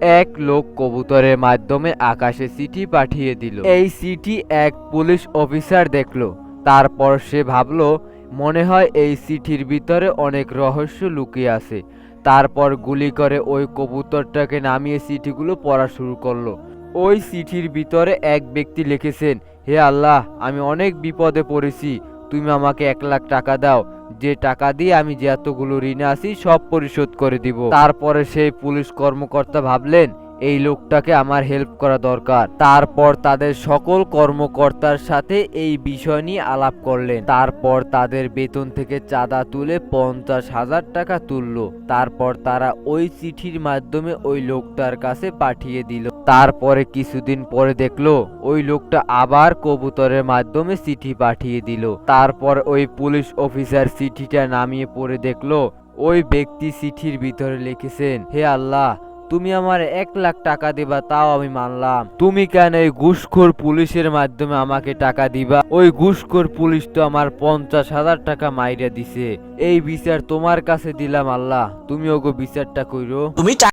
এক লোক কবুতরের মাধ্যমে আকাশে চিঠি পাঠিয়ে দিল। এই চিঠি এক পুলিশ অফিসার দেখল। তারপর সে ভাবলো, মনে হয় এই চিঠির ভিতরে অনেক রহস্য লুকিয়ে আছে। তারপর গুলি করে ওই কবুতরটাকে নামিয়ে চিঠিগুলো পড়া শুরু করল। ওই চিঠির ভিতরে এক ব্যক্তি লিখেছেন, হে আল্লাহ, আমি অনেক বিপদে পড়েছি। তুমি আমাকে এক লাখ টাকা দাও। যে টাকা দিয়ে আমি যে এতগুলো ঋণে আছি সব পরিশোধ করে দিব। তারপরে সেই পুলিশ কর্মকর্তা ভাবলেন এই লোকটাকে আমার হেল্প করা দরকার। তারপর তাদের সকল কর্মকর্তার সাথে এই বিষয় নিয়ে আলাপ করলেন। তারপর তাদের বেতন থেকে চাঁদা তুলে পঞ্চাশ হাজার টাকা তুললো। তারপর তারা ওই চিঠির মাধ্যমে ওই লোকটার কাছে পাঠিয়ে দিল। তারপরে কিছুদিন পরে দেখল, ওই লোকটা আবার কবুতরের মাধ্যমে চিঠি পাঠিয়ে দিল। তারপর ওই পুলিশ অফিসার চিঠিটা নামিয়ে পড়ে দেখল, ওই ব্যক্তি চিঠির ভিতরে লিখেছেন, হে আল্লাহ তুমি আমার এক লাখ টাকা দিবা, তাও আমি মানলাম। তুমি কেন এই ঘুষখোর পুলিশের মাধ্যমে আমাকে টাকা দিবা? ওই ঘুষখোর পুলিশ তো আমার পঞ্চাশ হাজার টাকা মাইরা দিছে। এই বিচার তোমার কাছে দিলাম, আল্লাহ। তুমি ওগো বিচারটা কইরো। তুমি